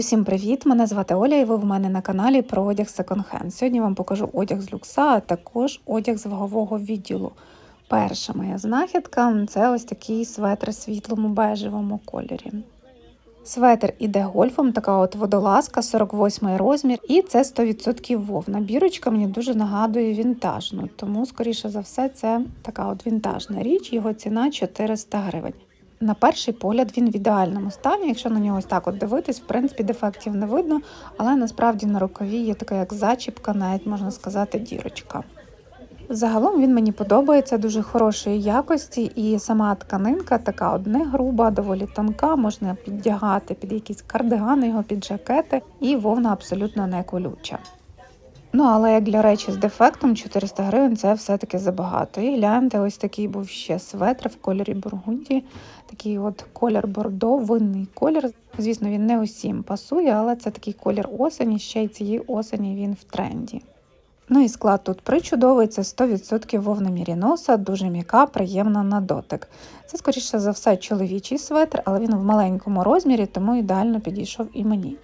Усім привіт! Мене звати Оля, і ви в мене на каналі про одяг секонд-хенд. Сьогодні вам покажу одяг з люкса, а також одяг з вагового відділу. Перша моя знахідка це ось такий светр світлому бежевому кольорі. Светр іде гольфом, така от водолазка, 48 розмір, і це 100% вовна. Бірочка мені дуже нагадує вінтажну, тому, скоріше за все, це така от вінтажна річ, його ціна 400 гривень. На перший погляд він в ідеальному стані. Якщо на нього ось так от дивитись, в принципі, дефектів не видно, але насправді на рукаві є така як зачіпка, навіть можна сказати, дірочка. Загалом він мені подобається дуже хорошої якості, і сама тканинка така от не груба, доволі тонка, можна піддягати під якісь кардигани, його під жакети, і вовна абсолютно не колюча. Ну, але як для речі з дефектом 400 гривень це все-таки забагато. І гляньте, ось такий був ще светр в кольорі бургунді. Такий от колір бордо, винний колір. Звісно, він не усім пасує, але це такий колір осені, ще й цієї осені він в тренді. Ну і склад тут причудовий, це 100% вовна міріноса, дуже м'яка, приємна на дотик. Це, скоріше за все, чоловічий светр, але він в маленькому розмірі, тому ідеально підійшов і мені.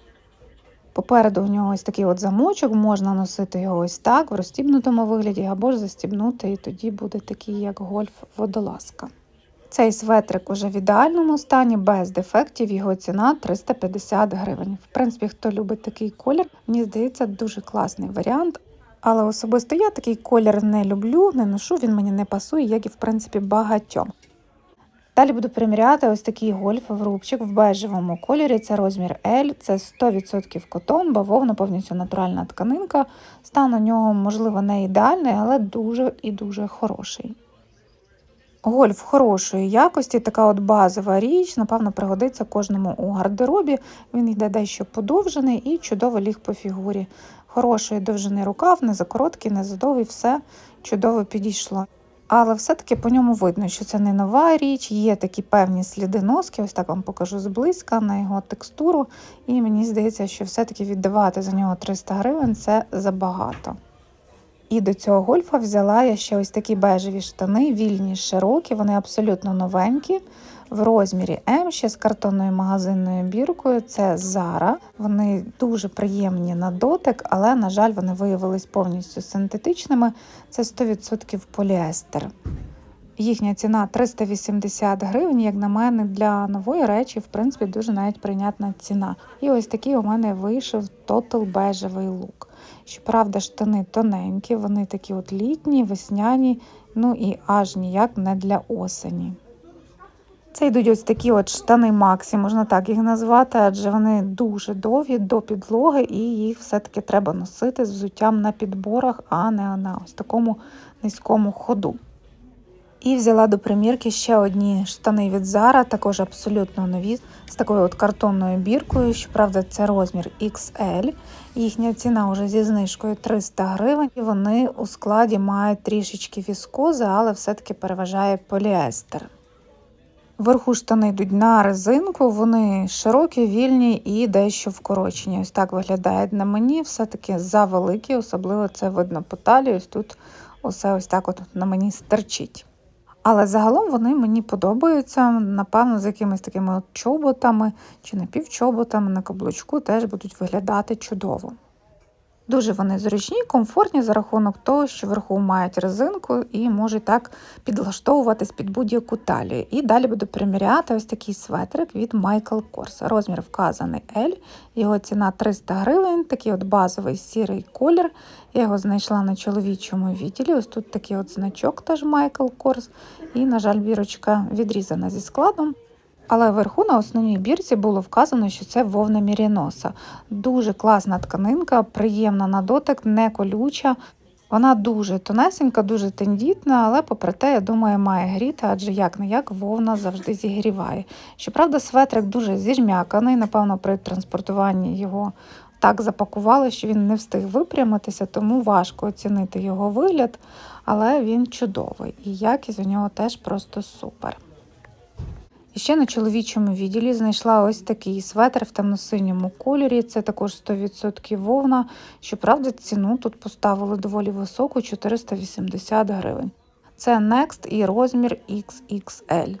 Попереду у нього ось такий от замочок, можна носити його ось так, в розстібнутому вигляді, або ж застібнути, і тоді буде такий, як гольф-водолазка. Цей светрик уже в ідеальному стані, без дефектів, його ціна 350 гривень. В принципі, хто любить такий колір, мені здається, дуже класний варіант. Але особисто я такий колір не люблю, не ношу, він мені не пасує, як і в принципі багатьом. Далі буду приміряти ось такий гольф рубчик в бежевому кольорі. Це розмір L, це 100% котон, бавовна повністю натуральна тканинка. Стан у нього, можливо, не ідеальний, але дуже і дуже хороший. Гольф хорошої якості, така от базова річ, напевно, пригодиться кожному у гардеробі. Він йде дещо подовжений і чудово ліг по фігурі. Хорошої довжини рукав, не за короткий, не за довгий, все чудово підійшло. Але все-таки по ньому видно, що це не нова річ, є такі певні сліди носки, ось так вам покажу зблизька на його текстуру. І мені здається, що все-таки віддавати за нього 300 гривень це забагато. І до цього гольфа взяла я ще ось такі бежеві штани, вільні, широкі, вони абсолютно новенькі. В розмірі М ще з картонною магазинною біркою. Це Zara. Вони дуже приємні на дотик, але, на жаль, вони виявились повністю синтетичними. Це 100% поліестер. Їхня ціна 380 гривень, як на мене, для нової речі, в принципі, дуже навіть прийнятна ціна. І ось такий у мене вийшов тотал бежевий лук. Щоправда, штани тоненькі, вони такі от літні, весняні, ну і аж ніяк не для осені. Це йдуть ось такі от штани Максі, можна так їх назвати, адже вони дуже довгі до підлоги, і їх все-таки треба носити з взуттям на підборах, а не на ось такому низькому ходу. І взяла до примірки ще одні штани від Zara, також абсолютно нові, з такою от картонною біркою. Щоправда, це розмір XL. Їхня ціна вже зі знижкою 300 гривень. І вони у складі мають трішечки віскози, але все-таки переважає поліестер. Вверху штани йдуть на резинку, вони широкі, вільні і дещо вкорочені. Ось так виглядають на мені, все-таки завеликі, особливо це видно по талії. Ось тут усе ось так от на мені стерчить. Але загалом вони мені подобаються, напевно, з якимись такими чоботами чи напівчоботами на каблучку теж будуть виглядати чудово. Дуже вони зручні, комфортні за рахунок того, що вверху мають резинку і можуть так підлаштовуватись під будь-яку талію. І далі буду приміряти ось такий светрик від Michael Kors. Розмір вказаний L, його ціна 300 гривень, такий от базовий сірий колір. Я його знайшла на чоловічому відділі. Ось тут такий от значок теж Michael Kors. І, на жаль, бірочка відрізана зі складом. Але вверху на основній бірці було вказано, що це вовна міріноса. Дуже класна тканинка, приємна на дотик, не колюча. Вона дуже тонесенька, дуже тендітна, але, попри те, я думаю, має гріти, адже як не як вовна завжди зігріває. Щоправда, светрик дуже зіжмяканий, напевно, при транспортуванні його так запакували, що він не встиг випрямитися, тому важко оцінити його вигляд, але він чудовий і якість у нього теж просто супер. І ще на чоловічому відділі знайшла ось такий светр в темно-синьому кольорі. Це також 100% вовна. Щоправда, ціну тут поставили доволі високу 480 гривень. Це Next і розмір XXL.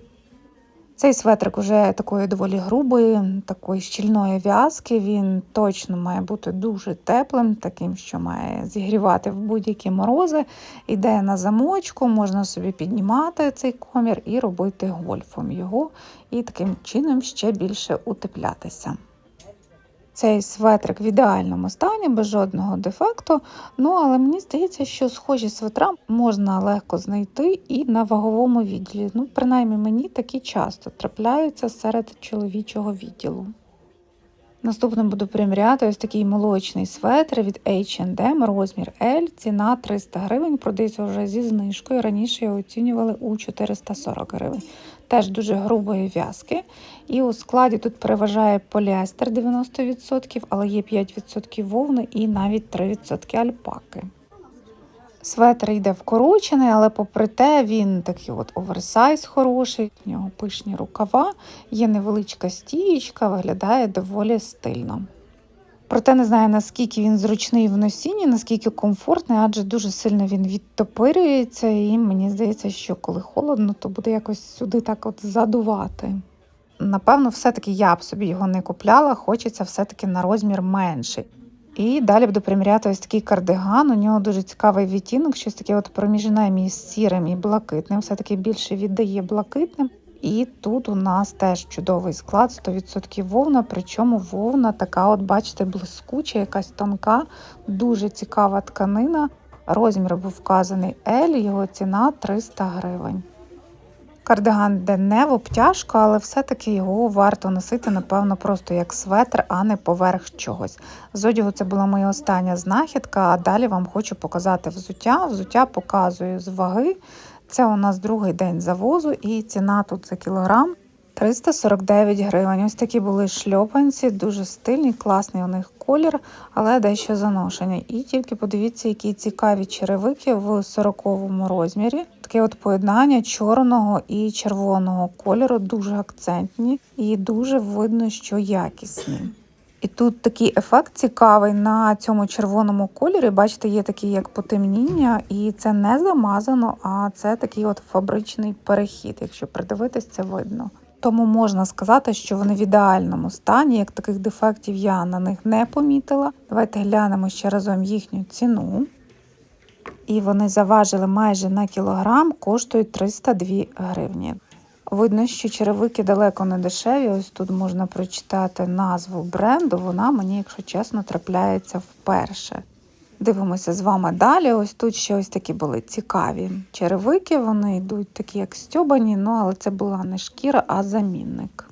Цей светрик уже такої доволі грубої, такої щільної в'язки. Він точно має бути дуже теплим, таким, що має зігрівати в будь-які морози. Іде на замочку, можна собі піднімати цей комір і робити гольфом його, і таким чином ще більше утеплятися. Цей светрик в ідеальному стані, без жодного дефекту. Ну, але мені здається, що схожі светра можна легко знайти і на ваговому відділі. Ну, принаймні мені такі часто трапляються серед чоловічого відділу. Наступним буду приміряти ось такий молочний светр від H&M, розмір L, ціна 300 гривень, продається вже зі знижкою. Раніше його оцінювали у 440 гривень. Теж дуже грубої в'язки. І у складі тут переважає поліестер 90%, але є 5% вовни і навіть 3% альпаки. Светр йде вкорочений, але попри те він такий от оверсайз хороший, в нього пишні рукава, є невеличка стієчка, виглядає доволі стильно. Проте не знаю, наскільки він зручний в носінні, наскільки комфортний, адже дуже сильно він відтопирюється, і мені здається, що коли холодно, то буде якось сюди так от задувати. Напевно, все-таки я б собі його не купляла, хочеться все-таки на розмір менший. І далі буду приміряти ось такий кардиган. У нього дуже цікавий відтінок, щось таке от проміжне між сірим і блакитним. Все-таки більше віддає блакитним. І тут у нас теж чудовий склад, 100% вовна, причому вовна така, от, бачите, блискуча, якась тонка, дуже цікава тканина. Розмір був вказаний L, його ціна 300 гривень. Кардиган йде не в обтяжку, але все-таки його варто носити, напевно, просто як светр, а не поверх чогось. З одягу це була моя остання знахідка, а далі вам хочу показати взуття. Взуття показую з ваги. Це у нас другий день завозу, і ціна тут за кілограм 349 гривень. Ось такі були шльопанці, дуже стильні, класний у них колір, але дещо заношені. І тільки подивіться, які цікаві черевики в 40-му розмірі. Таке от поєднання чорного і червоного кольору, дуже акцентні і дуже видно, що якісні. І тут такий ефект цікавий на цьому червоному кольорі. Бачите, є такі як потемніння, і це не замазано, а це такий от фабричний перехід. Якщо придивитись, це видно. Тому можна сказати, що вони в ідеальному стані, як таких дефектів я на них не помітила. Давайте глянемо ще разом їхню ціну. І вони заважили майже на кілограм, коштують 302 гривні. Видно, що черевики далеко не дешеві. Ось тут можна прочитати назву бренду. Вона мені, якщо чесно, трапляється вперше. Дивимося з вами далі. Ось тут ще ось такі були цікаві черевики. Вони йдуть такі, як стьобані, ну але це була не шкіра, а замінник.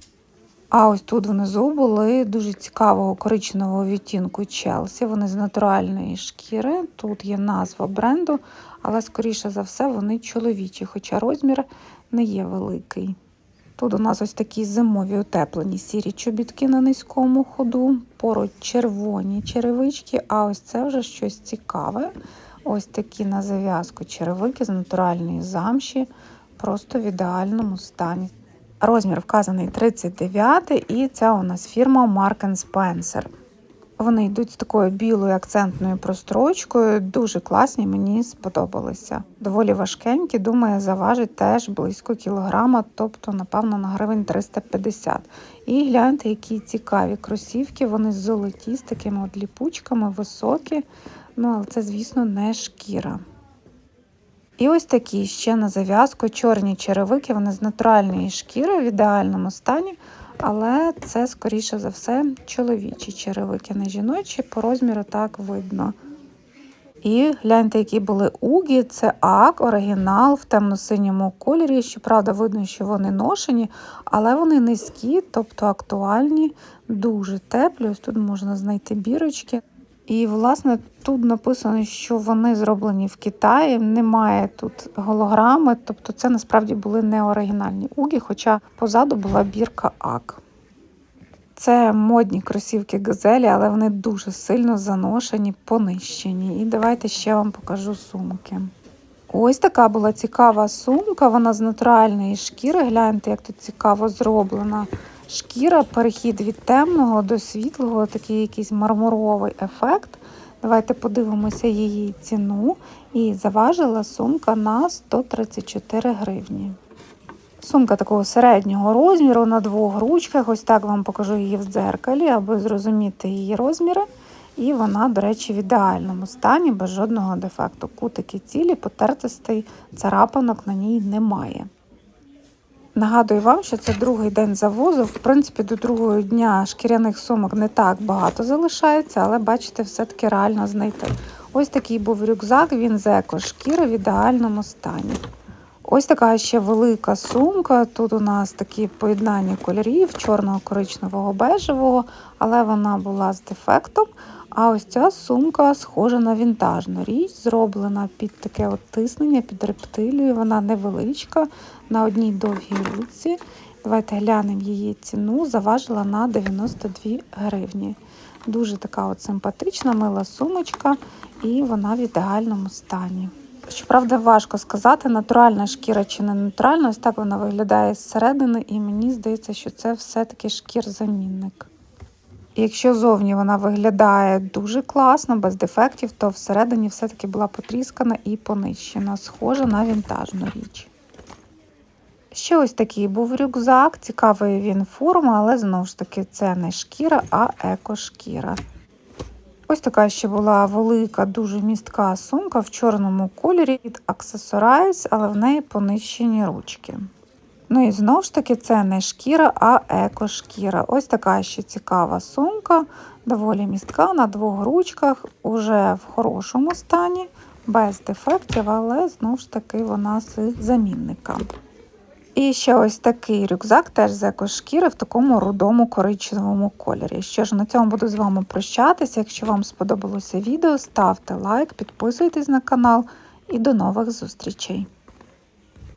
А ось тут внизу були дуже цікавого коричневого відтінку Челсі. Вони з натуральної шкіри. Тут є назва бренду, але, скоріше за все, вони чоловічі, хоча розмір не є великий. Тут у нас ось такі зимові утеплені сірі чобітки на низькому ходу, поруч червоні черевички, а ось це вже щось цікаве. Ось такі на зав'язку черевики з натуральної замші, просто в ідеальному стані. Розмір вказаний 39 і це у нас фірма Mark Spencer. Вони йдуть з такою білою акцентною прострочкою, дуже класні, мені сподобалися. Доволі важкенькі, думаю, заважить теж близько кілограма, тобто, напевно, на гривень 350. І гляньте, які цікаві кросівки, вони золоті, з такими от ліпучками, високі. Ну, але це, звісно, не шкіра. І ось такі ще на зав'язку чорні черевики, вони з натуральної шкіри в ідеальному стані. Але це, скоріше за все, чоловічі черевики, не жіночі, по розміру так видно. І гляньте, які були угі, це ак, оригінал в темно-синьому кольорі. Щоправда, видно, що вони ношені, але вони низькі, тобто актуальні, дуже теплі. Ось тут можна знайти бірочки. І, власне, тут написано, що вони зроблені в Китаї, немає тут голограми, тобто це насправді були не оригінальні угі, хоча позаду була бірка АК. Це модні кросівки газелі, але вони дуже сильно заношені, понищені. І давайте ще вам покажу сумки. Ось така була цікава сумка, вона з натуральної шкіри. Гляньте, як тут цікаво зроблена. Шкіра, перехід від темного до світлого, такий якийсь мармуровий ефект. Давайте подивимося її ціну. І заважила сумка на 134 гривні. Сумка такого середнього розміру на двох ручках. Ось так вам покажу її в дзеркалі, аби зрозуміти її розміри. І вона, до речі, в ідеальному стані, без жодного дефекту. Кутики цілі, потертостей, царапанок на ній немає. Нагадую вам, що це другий день завозу. В принципі, до другого дня шкіряних сумок не так багато залишається, але бачите, все-таки реально знайти. Ось такий був рюкзак, він з еко-шкіри в ідеальному стані. Ось така ще велика сумка. Тут у нас такі поєднання кольорів чорного, коричневого, бежевого, але вона була з дефектом. А ось ця сумка схожа на вінтажну річ, зроблена під таке от тиснення, під рептилію. Вона невеличка, на одній довгій руці. Давайте глянемо її ціну. Заважила на 92 гривні. Дуже така от симпатична, мила сумочка, і вона в ідеальному стані. Щоправда, важко сказати, натуральна шкіра чи не натуральна. Ось так вона виглядає зсередини, і мені здається, що це все-таки шкір-замінник. Якщо зовні вона виглядає дуже класно, без дефектів, то всередині все-таки була потріскана і понищена, схожа на вінтажну річ. Ще ось такий був рюкзак, цікавий він форма, але знову ж таки це не шкіра, а екошкіра. Ось така ще була велика, дуже містка сумка в чорному кольорі від Accessorize, але в неї понищені ручки. Ну і знову ж таки, це не шкіра, а екошкіра. Ось така ще цікава сумка, доволі містка на двох ручках, уже в хорошому стані, без дефектів, але знову ж таки вона з замінника. І ще ось такий рюкзак, теж з екошкіри в такому рудому коричневому кольорі. Що ж, на цьому буду з вами прощатися. Якщо вам сподобалося відео, ставте лайк, підписуйтесь на канал і до нових зустрічей.